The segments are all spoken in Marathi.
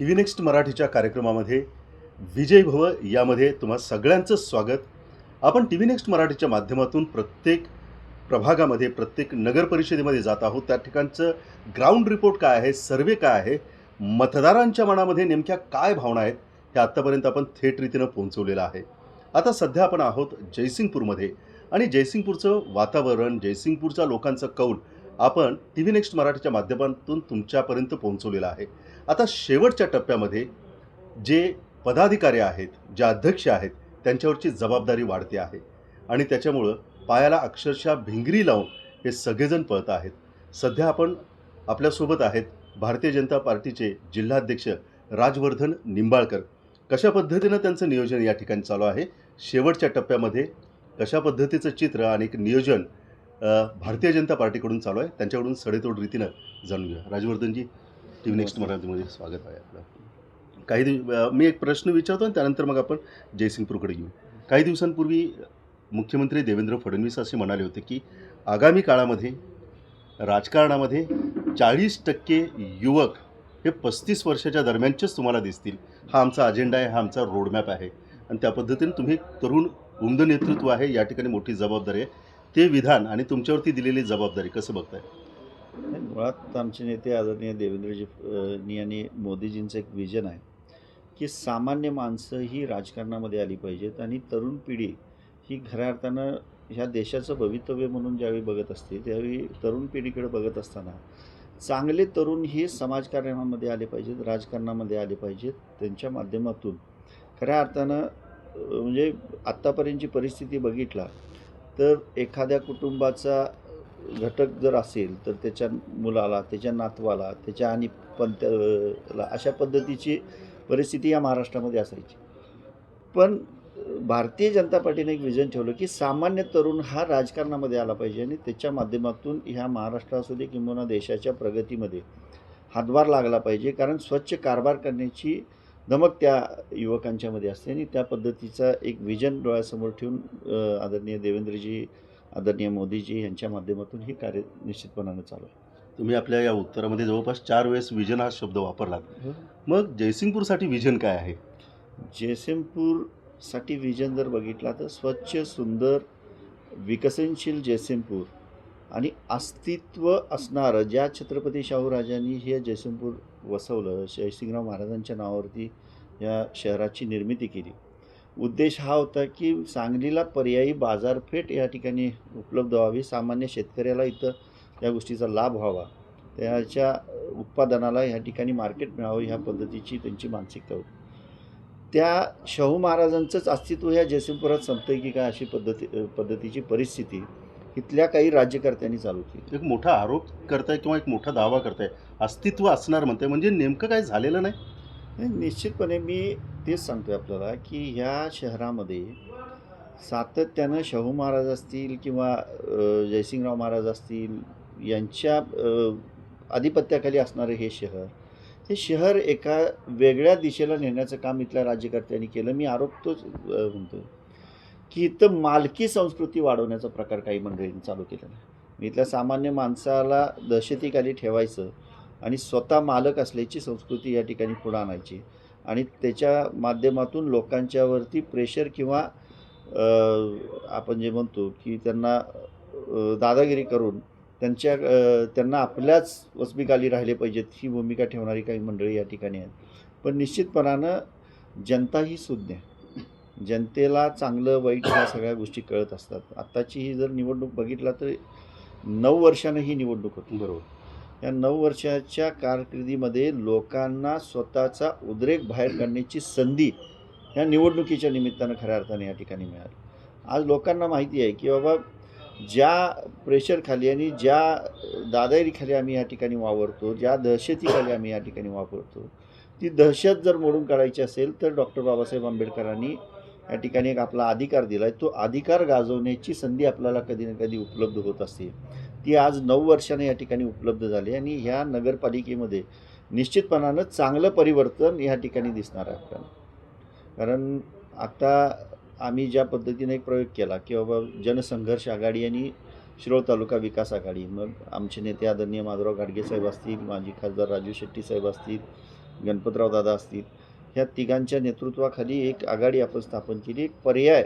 टी व्ही नेक्स्ट मराठीच्या कार्यक्रमामध्ये विजय भव यामध्ये तुम्हा सगळ्यांचं स्वागत. आपण टी व्ही नेक्स्ट मराठीच्या माध्यमातून प्रत्येक प्रभागामध्ये प्रत्येक नगर परिषदेमध्ये जात आहोत. त्या ठिकाणचं ग्राउंड रिपोर्ट काय आहे सर्वे काय आहे मतदारांच्या मनामध्ये नेमक्या काय भावना आहेत हे आत्तापर्यंत आपण थेट रीतीनं पोहोचवलेलं आहे. आता सध्या आपण आहोत जयसिंगपूरमध्ये आणि जयसिंगपूरचं वातावरण जयसिंगपूरचा लोकांचं कौल आपण टी व्ही नेक्स्ट मराठीच्या माध्यमातून तुमच्यापर्यंत पोहोचवलेलं आहे. आता शेवटच्या टप्प्यामध्ये जे पदाधिकारी आहेत जे अध्यक्ष आहेत त्यांच्यावरची जबाबदारी वाढते आहे. आणि त्याच्यामुळं पायाला अक्षरशः भिंगरी लावून हे सगळेजण पळत आहेत. सध्या आपण आपल्यासोबत आहेत भारतीय जनता पार्टीचे जिल्हाध्यक्ष राजवर्धन निंबाळकर. कशा पद्धतीनं त्यांचं नियोजन या ठिकाणी चालू आहे? शेवटच्या टप्प्यामध्ये कशा पद्धतीचं चित्र आणि एक नियोजन भारतीय जनता पार्टीकडून चालू आहे? त्यांच्याकडून सडेतोड रीतीनं जाणून घ्या राजवर्धनजी टी व्ही नेक्स्ट मराठीमध्ये स्वागत आहे आपलं. काही दिव मी एक प्रश्न विचारतो आणि त्यानंतर मग आपण जयसिंगपूरकडे घेऊ. काही दिवसांपूर्वी मुख्यमंत्री देवेंद्र फडणवीस असे म्हणाले होते की आगामी काळामध्ये राजकारणामध्ये चाळीस टक्के युवक हे पस्तीस वर्षाच्या दरम्यानचेच तुम्हाला दिसतील. हा आमचा अजेंडा आहे हा आमचा रोडमॅप आहे. आणि त्या पद्धतीने तुम्ही तरुण उमद नेतृत्व आहे या ठिकाणी मोठी जबाबदारी आहे. ते विधान आणि तुमच्यावरती दिलेली जबाबदारी कसं बघताय? मुळात आमचे नेते आदरणीय देवेंद्रजी अं, यांनी मोदीजींचं एक विजन आहे की सामान्य माणसं ही राजकारणामध्ये आली पाहिजेत आणि तरुण पिढी ही खऱ्या अर्थानं ह्या देशाचं भवितव्य म्हणून ज्यावेळी बघत असते त्यावेळी तरुण पिढीकडे बघत असताना चांगले तरुण हे समाजकारणामध्ये आले पाहिजेत राजकारणामध्ये आले पाहिजेत त्यांच्या माध्यमातून खऱ्या अर्थानं म्हणजे आत्तापर्यंतची परिस्थिती बघितला तर एखाद्या कुटुंबाचा घटक जर असेल तर त्याच्या मुलाला त्याच्या नातवाला त्याच्या आणि पंत्याला अशा पद्धतीची परिस्थिती या महाराष्ट्रामध्ये असायची. पण भारतीय जनता पार्टीने एक विजन ठेवलं की सामान्य तरुण हा राजकारणामध्ये आला पाहिजे आणि त्याच्या माध्यमातून ह्या महाराष्ट्र असू दे किंवा देशाच्या प्रगतीमध्ये हातभार लागला पाहिजे. कारण स्वच्छ कारभार करण्याची धमक त्या युवकांच्यामध्ये असते आणि त्या पद्धतीचा एक विजन डोळ्यासमोर ठेवून आदरणीय देवेंद्रजी आदरणीय मोदीजी यांच्या माध्यमातून ही कार्य निश्चितपणानं चालू आहे. तुम्ही आपल्या या उत्तरामध्ये जवळपास चार वेळेस विजन हा शब्द वापरलात. मग जयसिंगपूरसाठी विजन काय आहे? जयसिंगपूरसाठी विजन जर बघितला तर स्वच्छ सुंदर विकसनशील जयसिंगपूर आणि अस्तित्व असणारं ज्या छत्रपती शाहू राजांनी हे जयसिंगपूर वसवलं जयसिंगराव महाराजांच्या नावावरती या शहराची निर्मिती केली. उद्देश हा होता की सांगलीला पर्यायी बाजारपेठ या ठिकाणी उपलब्ध व्हावी. सामान्य शेतकऱ्याला इथं या गोष्टीचा लाभ व्हावा. त्याच्या उत्पादनाला ह्या ठिकाणी मार्केट मिळावं ह्या पद्धतीची त्यांची मानसिकता होती. त्या शाहू महाराजांचंच अस्तित्व ह्या जयसिंगपुरात संपतंय की काय अशी पद्धती पद्धतीची परिस्थिती इथल्या काही राज्यकर्त्यांनी चालू केली. एक मोठा आरोप करताय किंवा एक मोठा दावा करताय. अस्तित्व असणार म्हणते म्हणजे नेमकं काय झालेलं नाही? नाही निश्चितपणे मी तेच सांगतोय आपल्याला की ह्या शहरामध्ये सातत्यानं शाहू महाराज असतील किंवा जयसिंगराव महाराज असतील यांच्या आधिपत्याखाली असणारं हे शहर हे शहर एका वेगळ्या दिशेला नेण्याचं काम इथल्या राज्यकर्त्यांनी केलं. मी आरोप तोच म्हणतो की इथं मालकी संस्कृती वाढवण्याचा प्रकार काही मंडळींनी चालू केलेला आहे. मी इथल्या सामान्य माणसाला दहशतीखाली ठेवायचं आणि स्वतः मालक असल्याची संस्कृती या ठिकाणी पुढं आणायची. आणि त्याच्या माध्यमातून लोकांच्यावरती प्रेशर किंवा आपण जे म्हणतो की त्यांना दादागिरी करून त्यांच्या त्यांना आपल्याच वसबिकाली राहिले पाहिजेत ही भूमिका ठेवणारी काही मंडळी या ठिकाणी आहेत. पण निश्चितपणानं जनता ही सुज्ञ जनतेला चांगलं वाईट ह्या सगळ्या गोष्टी कळत असतात. आत्ताची ही जर निवडणूक बघितला तर नऊ वर्षानं ही निवडणूक होती. बरोबर. या नऊ वर्षाच्या कारकिर्दीमध्ये लोकांना स्वतःचा उद्रेक बाहेर काढण्याची संधी ह्या निवडणुकीच्या निमित्तानं खऱ्या अर्थाने या ठिकाणी मिळाली. आज लोकांना माहिती आहे की बाबा ज्या प्रेशरखाली आणि ज्या दादागिरीखाली आम्ही या ठिकाणी वावरतो ज्या दहशतीखाली आम्ही या ठिकाणी वापरतो ती दहशत जर मोडून काढायची असेल तर डॉक्टर बाबासाहेब आंबेडकरांनी या ठिकाणी एक आपला अधिकार दिला आहे तो अधिकार गाजवण्याची संधी आपल्याला कधी ना कधी उपलब्ध होत असते. ती आज नऊ वर्षाने या ठिकाणी उपलब्ध झाली आणि ह्या नगरपालिकेमध्ये निश्चितपणानं चांगलं परिवर्तन या ठिकाणी दिसणार आहे आपल्याला. कारण आता आम्ही ज्या पद्धतीने एक प्रयोग केला की बाबा जनसंघर्ष आघाडी आणि शिरोळ तालुका विकास आघाडी मग आमचे नेते आदरणीय माधवराव गाडगे साहेब असतील माजी खासदार राजू शेट्टी साहेब असतील गणपतराव दादा असतील ह्या तिघांच्या नेतृत्वाखाली एक आघाडी आपण स्थापन केली एक पर्याय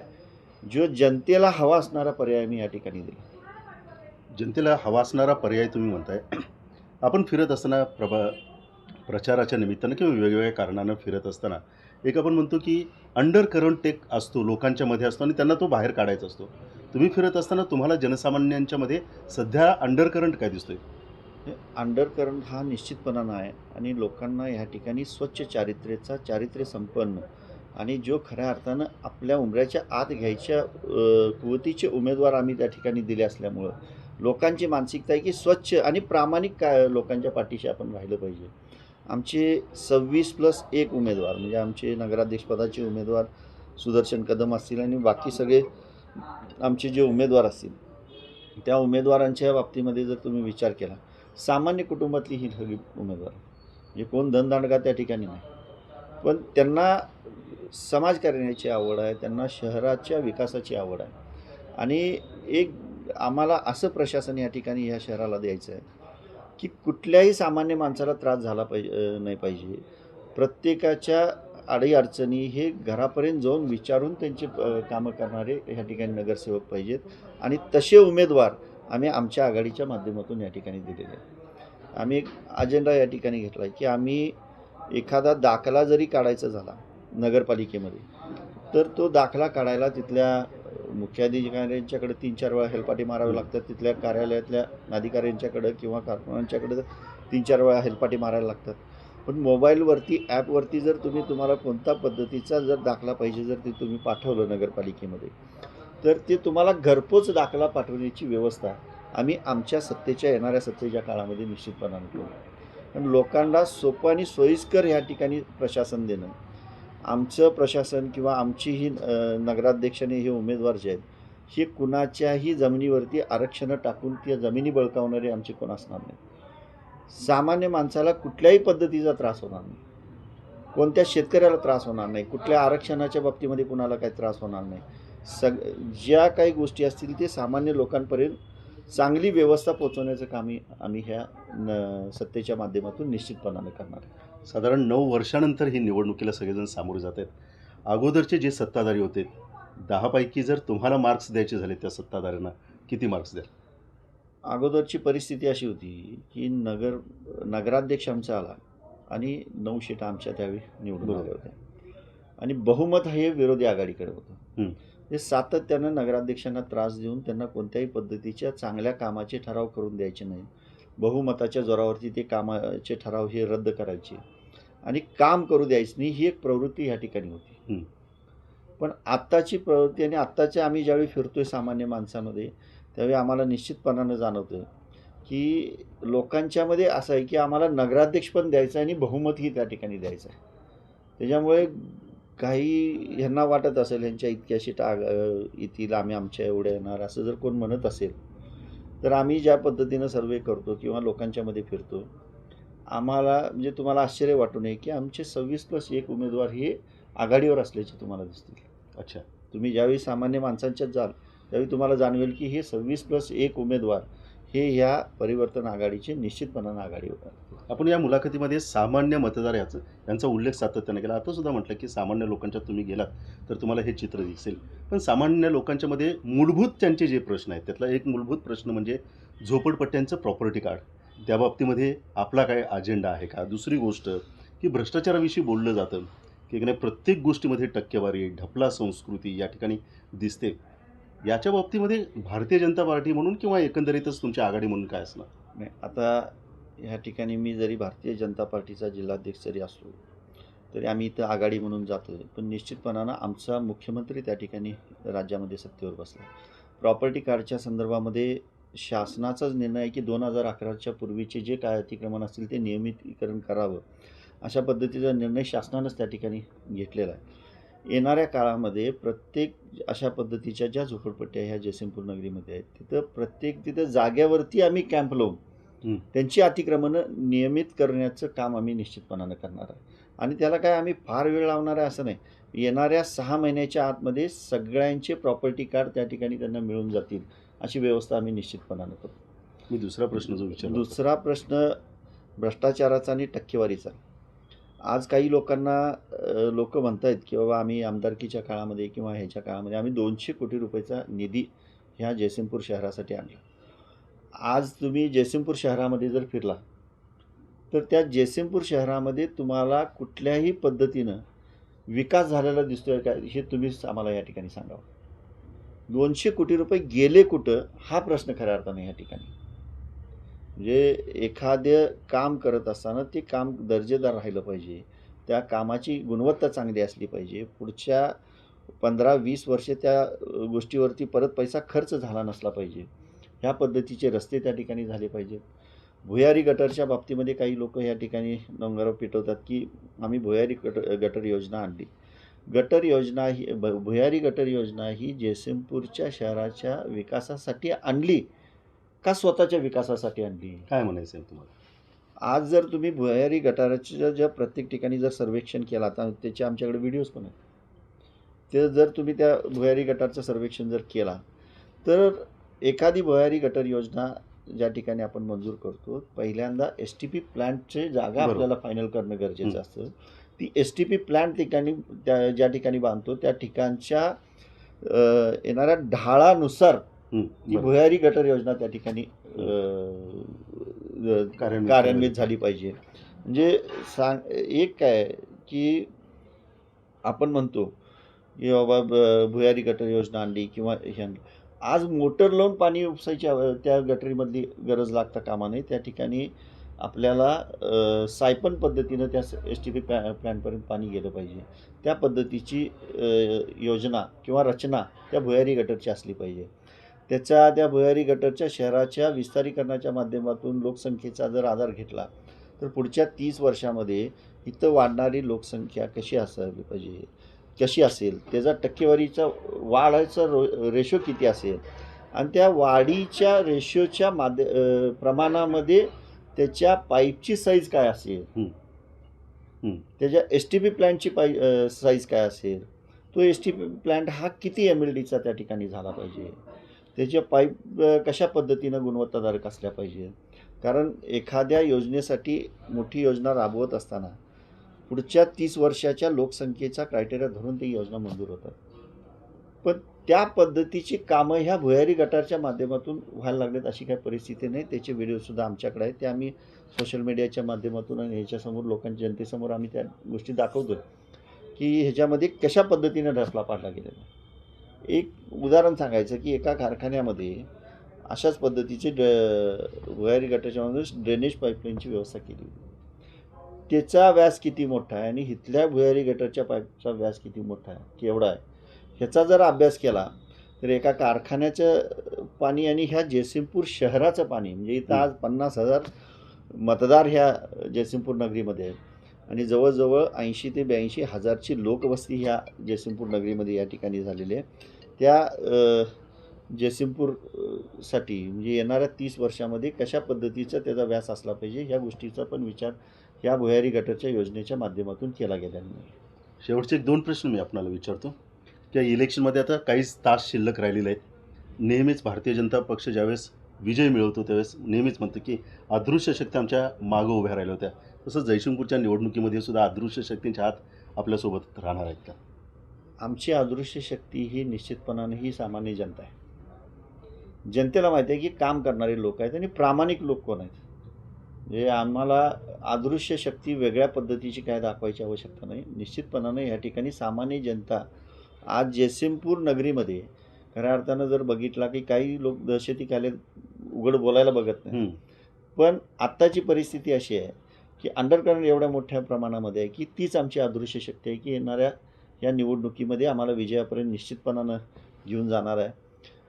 जो जनतेला हवा असणारा पर्याय मी या ठिकाणी दिला. जनतेला हवा असणारा पर्याय तुम्ही म्हणताय. आपण फिरत असताना प्रभा प्रचाराच्या निमित्तानं किंवा वेगवेगळ्या कारणानं फिरत असताना एक आपण म्हणतो की अंडर करंट एक असतो लोकांच्या मध्ये असतो आणि त्यांना तो बाहेर काढायचा असतो. तुम्ही फिरत असताना तुम्हाला जनसामान्यांच्या मध्ये सध्या अंडर करंट काय दिसतोय? अंडर करंट हा निश्चितपणानं आहे आणि लोकांना ह्या ठिकाणी स्वच्छ चारित्र्याचा चारित्र्य संपन्न आणि जो खऱ्या अर्थानं आपल्या उमऱ्याच्या आत घ्यायच्या कुवतीचे उमेदवार आम्ही त्या ठिकाणी दिले असल्यामुळं लोकांची मानसिकता आहे की स्वच्छ आणि प्रामाणिक काय लोकांच्या पाठीशी आपण राहिलं पाहिजे. आमचे सव्वीस प्लस एक उमेदवार म्हणजे आमचे नगराध्यक्षपदाचे उमेदवार सुदर्शन कदम असतील आणि बाकी सगळे आमचे जे उमेदवार असतील त्या उमेदवारांच्या बाबतीमध्ये जर तुम्ही विचार केला सामान्य कुटुंबातली ही सगळी उमेदवार म्हणजे कोण धनदांडगा त्या ठिकाणी नाही. पण त्यांना समाजकार्याची आवड आहे त्यांना शहराच्या विकासाची आवड आहे. आणि एक आम्हाला असं प्रशासन या ठिकाणी या शहराला द्यायचं आहे की कुठल्याही सामान्य माणसाला त्रास झाला पाहिजे नाही पाहिजे. प्रत्येकाच्या अडीअडचणी हे घरापर्यंत जाऊन विचारून त्यांचे कामं करणारे ह्या ठिकाणी नगरसेवक पाहिजेत. आणि तसे उमेदवार आम्ही आमच्या आघाडीच्या माध्यमातून या ठिकाणी दिलेले आहेत. आम्ही एक अजेंडा या ठिकाणी घेतला आहे की आम्ही एखादा दाखला जरी काढायचा झाला नगरपालिकेमध्ये तर तो दाखला काढायला तिथल्या मुख्याधिकाऱ्यांच्याकडे तीन चार वेळा हेलपाटी मारावे लागतात तिथल्या कार्यालयातल्या अधिकाऱ्यांच्याकडं किंवा कारखान्यांच्याकडे तीन चार वेळा हेलपाटी मारायला लागतात. पण मोबाईलवरती ॲपवरती जर तुम्ही तुम्हाला कोणता पद्धतीचा जर दाखला पाहिजे जर ते तुम्ही पाठवलं नगरपालिकेमध्ये तर ते तुम्हाला घरपोच दाखला पाठवण्याची व्यवस्था आम्ही आमच्या सत्तेच्या येणाऱ्या सत्तेच्या काळामध्ये निश्चितपणाने करू. पण लोकांना सोपं आणि सोयीस्कर ह्या ठिकाणी प्रशासन देणं. आमचं प्रशासन किंवा आमची ही नगराध्यक्षाने हे उमेदवार जे आहेत हे कुणाच्याही जमिनीवरती आरक्षणं टाकून त्या जमिनी बळकावणारे आमचे कोण असणार नाही सामान्य माणसाला कुठल्याही पद्धतीचा त्रास होणार नाही. कोणत्या शेतकऱ्याला त्रास होणार नाही. कुठल्या आरक्षणाच्या बाबतीमध्ये कुणाला काही त्रास होणार नाही. सग ज्या काही गोष्टी असतील ते सामान्य लोकांपर्यंत चांगली व्यवस्था पोचवण्याचं कामही आम्ही ह्या न सत्तेच्या माध्यमातून निश्चितपणाने करणार साधारण नऊ वर्षानंतर ही निवडणुकीला सगळेजण सामोरे जात आहेत. अगोदरचे जे सत्ताधारी होते दहापैकी जर तुम्हाला मार्क्स द्यायचे झाले त्या सत्ताधाऱ्यांना किती मार्क्स द्याल? अगोदरची परिस्थिती अशी होती की नगर नगराध्यक्ष आमचा आला आणि नऊ सीटा आमच्या त्यावेळी निवडून. आल्या होत्या. आणि बहुमत हे विरोधी आघाडीकडे होतं. हं. सातत्यानं नगराध्यक्षांना त्रास देऊन त्यांना कोणत्याही पद्धतीच्या चांगल्या कामाचे ठराव करून द्यायचे नाही बहुमताच्या जोरावरती ते कामाचे ठराव हे रद्द करायचे आणि काम करू द्यायचं नाही ही एक प्रवृत्ती ह्या ठिकाणी होती. पण आत्ताची प्रवृत्ती आणि आत्ताच्या आम्ही ज्यावेळी फिरतोय सामान्य माणसामध्ये त्यावेळी आम्हाला निश्चितपणानं जाणवतं की लोकांच्यामध्ये असं आहे की आम्हाला नगराध्यक्ष पण द्यायचं आहे आणि बहुमतही त्या ठिकाणी द्यायचं आहे त्याच्यामुळे काही ह्यांना वाटत असेल ह्यांच्या इतक्या सीटा अं, येतील आम्ही आमच्या एवढ्या येणार असं जर कोण म्हणत असेल तर आम्ही ज्या पद्धतीनं सर्वे करतो किंवा लोकांच्यामध्ये फिरतो आम्हाला म्हणजे तुम्हाला आश्चर्य वाटू नये की आमचे सव्वीस प्लस एक उमेदवार हे आघाडीवर असल्याचे तुम्हाला दिसतील. अच्छा. तुम्ही ज्यावेळी सामान्य माणसांच्यात जाल त्यावेळी तुम्हाला जाणवेल की हे सव्वीस प्लस एक उमेदवार हे या परिवर्तन आघाडीचे निश्चितपणानं आघाडी आहेत. आपण या मुलाखतीमध्ये सामान्य मतदार याचं यांचा उल्लेख सातत्याने केला. आता सुद्धा म्हटलं की सामान्य लोकांच्या तुम्ही गेलात तर तुम्हाला हे चित्र दिसेल. पण सामान्य लोकांच्यामध्ये मूलभूत त्यांचे जे प्रश्न आहेत त्यातला एक मूलभूत प्रश्न म्हणजे झोपडपट्ट्यांचं प्रॉपर्टी कार्ड त्या बाबतीमध्ये आपला काय अजेंडा आहे का? दुसरी गोष्ट की भ्रष्टाचाराविषयी बोललं जातं की नाही प्रत्येक गोष्टीमध्ये टक्केवारी ढपला संस्कृती या ठिकाणी दिसते. याच्या बाबतीमध्ये भारतीय जनता पार्टी म्हणून किंवा एकंदरीतच तुमची आघाडी म्हणून काय असणार? नाही आता ह्या ठिकाणी मी जरी भारतीय जनता पार्टीचा जिल्हाध्यक्ष जरी असलो तरी आम्ही इथं आघाडी म्हणून जातो. आहे पण निश्चितपणानं आमचा मुख्यमंत्री त्या ठिकाणी राज्यामध्ये सत्तेवर बसला प्रॉपर्टी कार्डच्या संदर्भामध्ये शासनाचाच निर्णय आहे की दोन हजार अकराच्या पूर्वीचे जे काय अतिक्रमण असतील ते नियमितीकरण करावं अशा पद्धतीचा निर्णय शासनानंच त्या ठिकाणी घेतलेला आहे. येणाऱ्या काळामध्ये प्रत्येक अशा पद्धतीच्या ज्या झोपडपट्ट्या ह्या जयसिंगपूर नगरीमध्ये आहेत तिथं प्रत्येक तिथं जाग्यावरती आम्ही कॅम्प लावून. त्यांची अतिक्रमणं नियमित करण्याचं काम आम्ही निश्चितपणानं करणार आहे आणि त्याला काय आम्ही फार वेळ लावणार आहे असं नाही येणाऱ्या सहा महिन्याच्या आतमध्ये सगळ्यांचे प्रॉपर्टी कार्ड त्या ठिकाणी त्यांना मिळून जातील अशी व्यवस्था आम्ही निश्चितपणानं करू मी दुसरा प्रश्न जो विचारला होता. दुसरा प्रश्न भ्रष्टाचाराचा आणि टक्केवारीचा आज काही लोकांना लोक म्हणत आहेत की बाबा आम्ही आमदारकीच्या काळामध्ये किंवा ह्याच्या काळामध्ये आम्ही दोनशे कोटी रुपयाचा निधी ह्या जयसिंगपूर शहरासाठी आणला. आज तुम्ही जयसिंगपूर शहरामध्ये जर फिरला तर त्या जयसिंगपूर शहरामध्ये तुम्हाला कुठल्याही पद्धतीनं विकास झालेला दिसतोय का हे तुम्हीच आम्हाला या ठिकाणी सांगावं. दोनशे कोटी रुपये गेले कुठं हा प्रश्न खऱ्या अर्थाने या ठिकाणी. म्हणजे एखादं काम करत असताना ते काम दर्जेदार राहिलं पाहिजे. त्या कामाची गुणवत्ता चांगली असली पाहिजे. पुढच्या पंधरा वीस वर्षे त्या गोष्टीवरती परत पैसा खर्च झाला नसला पाहिजे. ह्या पद्धतीचे रस्ते त्या ठिकाणी झाले पाहिजेत. भुयारी गटरच्या बाबतीमध्ये काही लोक या ठिकाणी डोंगरावर पिटवतात की आम्ही भुयारी गट गटर योजना आणली. गटर योजना ही भ- भुयारी गटर योजना ही जयसिंगपूरच्या शहराच्या विकासासाठी आणली. का स्वतःच्या विकासासाठी आणली काय म्हणायचं आहे तुम्हाला आज जर तुम्ही भुयारी गटाराच्या ज्या प्रत्येक ठिकाणी जर सर्वेक्षण केला तर त्याचे आमच्याकडे व्हिडिओज पण आहेत ते जर तुम्ही त्या भुयारी गटारचं सर्वेक्षण जर केला तर एखादी भुयारी गटर योजना ज्या ठिकाणी आपण मंजूर करतो पहिल्यांदा एस टी पी प्लॅन्टचे जागा. आपल्याला फायनल करणं गरजेचं. असतं ती एस टी पी प्लॅन्ट ठिकाणी त्या ज्या ठिकाणी बांधतो त्या ठिकाणच्या येणाऱ्या ढाळानुसार हं. भुयारी गटर योजना त्या ठिकाणी कार्यान्वित झाली. पाहिजे. म्हणजे सांग एक काय की आपण म्हणतो की बाबा भुयारी गटर योजना आणली किंवा हे आज मोटर लावून पाणी उपसायची त्या गटरीमधली गरज लागता कामा नये. त्या ठिकाणी आपल्याला सायपन पद्धतीनं त्या एस टी पी प्लॅ प्लॅनपर्यंत पाणी गेलं पाहिजे. त्या पद्धतीची योजना किंवा रचना त्या भुयारी गटरची असली पाहिजे. त्याच्या त्या भुयारी गटरच्या शहराच्या विस्तारीकरणाच्या माध्यमातून लोकसंख्येचा जर आधार घेतला तर पुढच्या तीस वर्षामध्ये इथं वाढणारी लोकसंख्या कशी असायला पाहिजे? कशी असेल? त्याचा टक्केवारीचा वाढायचा रो रेशो किती असेल? आणि त्या वाढीच्या रेशोच्या माध्य प्रमाणामध्ये त्याच्या पाईपची साईज काय असेल. त्याच्या एस टी पी प्लॅन्टची पाई साईज काय असेल? तो एस टी पी प्लॅन्ट हा किती एम एल डीचा त्या ठिकाणी झाला पाहिजे? त्याच्या पाईप कशा पद्धतीनं गुणवत्ताधारक असल्या पाहिजे? कारण एखाद्या योजनेसाठी मोठी योजना राबवत असताना पुढच्या तीस वर्षाच्या लोकसंख्येचा क्रायटेरिया धरून ती योजना मंजूर होतात. पण त्या पद्धतीची कामं ह्या भुयारी गटारच्या माध्यमातून व्हायला लागलेत अशी काही परिस्थिती नाही. त्याचे व्हिडिओसुद्धा आमच्याकडे आहेत. ते आम्ही सोशल मीडियाच्या माध्यमातून आणि ह्याच्यासमोर लोकांच्या जनतेसमोर आम्ही त्या गोष्टी दाखवतो की ह्याच्यामध्ये कशा पद्धतीने ढसला पाडला गेलेला आहे. एक उदाहरण सांगायचं की एका कारखान्यामध्ये अशाच पद्धतीचे ड भुयारी गटाच्यामधून ड्रेनेज पाईपलाईनची व्यवस्था केली होती. त्याचा व्यास किती मोठा आहे आणि इथल्या भुयारी गटरच्या पाईपचा व्यास किती मोठा आहे केवढा आहे? ह्याचा जर अभ्यास केला तर एका कारखान्याचं पाणी आणि ह्या जयसिंगपूर शहराचं पाणी म्हणजे इथं आज पन्नास हजार मतदार ह्या जयसिंगपूर नगरीमध्ये आहेत. आणि जवळजवळ ऐंशी ते ब्याऐंशी हजारची लोकवस्ती ह्या जयसिंगपूर नगरीमध्ये या ठिकाणी झालेली आहे. त्या अ, साठी म्हणजे येणाऱ्या तीस वर्षामध्ये कशा पद्धतीचा त्याचा व्यास असला पाहिजे ह्या गोष्टीचा पण विचार या भुयारी गटाच्या योजनेच्या माध्यमातून केला गेला नाही. शेवटचे एक दोन प्रश्न मी आपणाला विचारतो. त्या इलेक्शनमध्ये आता काहीच तास शिल्लक राहिलेले आहेत. नेहमीच भारतीय जनता पक्ष ज्यावेळेस विजय मिळवतो त्यावेळेस नेहमीच म्हणतो की अदृश्य शक्ती आमच्या मागं उभ्या राहिल्या होत्या. तसंच जयशंपूरच्या निवडणुकीमध्ये सुद्धा अदृश्य शक्तींच्या हात आपल्यासोबत राहणार आहेत का? आमची अदृश्य शक्ती ही निश्चितपणाने ही सामान्य जनता आहे. जनतेला माहिती आहे की काम करणारे लोक आहेत आणि प्रामाणिक लोक कोण आहेत? म्हणजे आम्हाला अदृश्य शक्ती वेगळ्या पद्धतीची काय दाखवायची आवश्यकता नाही. निश्चितपणाने या ठिकाणी सामान्य जनता आज जयसिंगपूर नगरीमध्ये खऱ्या अर्थानं जर बघितला की काही लोक दहशती काले उघड बोलायला बघत नाही. पण आत्ताची परिस्थिती अशी आहे की अंडरकरंट एवढ्या मोठ्या प्रमाणामध्ये आहे की तीच आमची अदृश्य शक्ती आहे की येणाऱ्या या निवडणुकीमध्ये आम्हाला विजयापर्यंत निश्चितपणानं घेऊन जाणार आहे.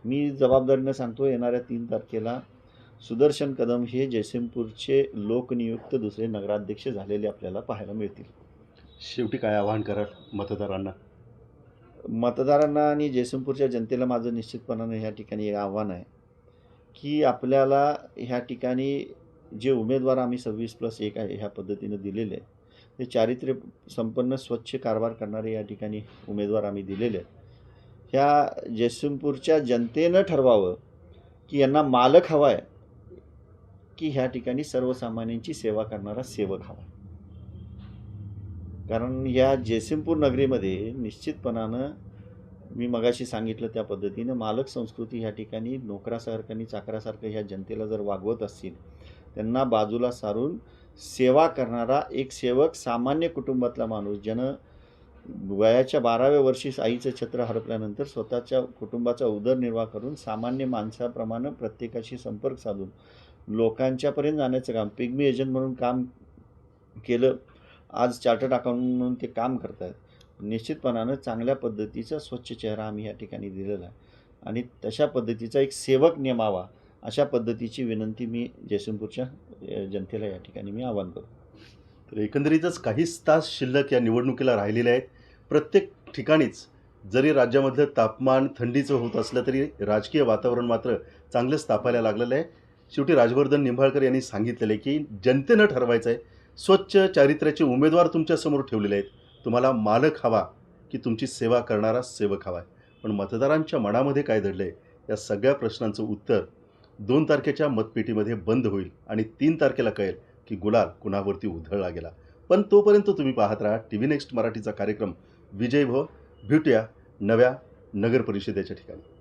मी जबाबदारीनं सांगतो येणाऱ्या तीन तारखेला सुदर्शन कदम हे जयसिंगपूरचे लोकनियुक्त दुसरे नगराध्यक्ष झालेले आपल्याला पाहायला मिळतील. शेवटी काय आवाहन कराल मतदारांना? मतदारांना आणि जयसिंगपूरच्या जनतेला माझं निश्चितपणानं ह्या ठिकाणी एक आव्हान आहे की आपल्याला ह्या ठिकाणी जे उमेदवार आम्ही सव्वीस प्लस एक आहे ह्या पद्धतीनं दिलेले आहे ते चारित्र्य संपन्न स्वच्छ कारभार करणारे या ठिकाणी उमेदवार आम्ही दिलेले आहेत. ह्या जयसिंगपूरच्या जनतेनं ठरवावं की यांना मालक हवा आहे की ह्या ठिकाणी सर्वसामान्यांची सेवा करणारा सेवक हवा कारण या जयसिंगपूर नगरीमध्ये निश्चितपणानं मी मगाशी सांगितलं त्या पद्धतीनं मालक संस्कृती ह्या ठिकाणी नोकरासारखं आणि चाकरासारखं ह्या जनतेला जर वागवत असतील त्यांना बाजूला सारून सेवा करणारा एक सेवक सामान्य कुटुंबातला माणूस ज्यानं वयाच्या बाराव्या वर्षी आईचं छत्र हरपल्यानंतर स्वतःच्या कुटुंबाचा उदरनिर्वाह करून सामान्य माणसाप्रमाणे प्रत्येकाशी संपर्क साधून लोकांच्यापर्यंत जाण्याचं काम पिग्मी एजंट म्हणून काम केलं आज चार्टर्ड अकाउंट म्हणून ते काम करत आहेत निश्चितपणानं चांगल्या पद्धतीचा स्वच्छ चेहरा आम्ही या ठिकाणी दिलेला आहे. आणि तशा पद्धतीचा एक सेवक नेमावा अशा पद्धतीची विनंती मी जयसिंगपूरच्या जनतेला या ठिकाणी मी आवाहन करतो. तर एकंदरीतच काहीच तास शिल्लक या निवडणुकीला राहिलेले आहेत. प्रत्येक ठिकाणीच जरी राज्यामधलं तापमान थंडीचं होत असलं तरी राजकीय वातावरण मात्र चांगलंच तापायला लागलेलं आहे. शेवटी राजवर्धन निंबाळकर यांनी सांगितलेलं आहे की जनतेनं ठरवायचं आहे. स्वच्छ चारित्र्याचे उमेदवार तुमच्यासमोर ठेवलेले आहेत. तुम्हाला मालक हवा की तुमची सेवा करणारा सेवक हवा आहे. पण मतदारांच्या मनामध्ये काय घडलं आहे या सगळ्या प्रश्नांचं उत्तर दोन तारखेच्या मतपेटीमध्ये बंद होईल आणि तीन तारखेला कळेल की गुलाल कुणावरती उधळला गेला. पण तोपर्यंत तुम्ही पाहत राहा. टी व्ही नेक्स्ट मराठीचा कार्यक्रम विजय भव भेटूया नव्या नगरपरिषदेच्या ठिकाणी.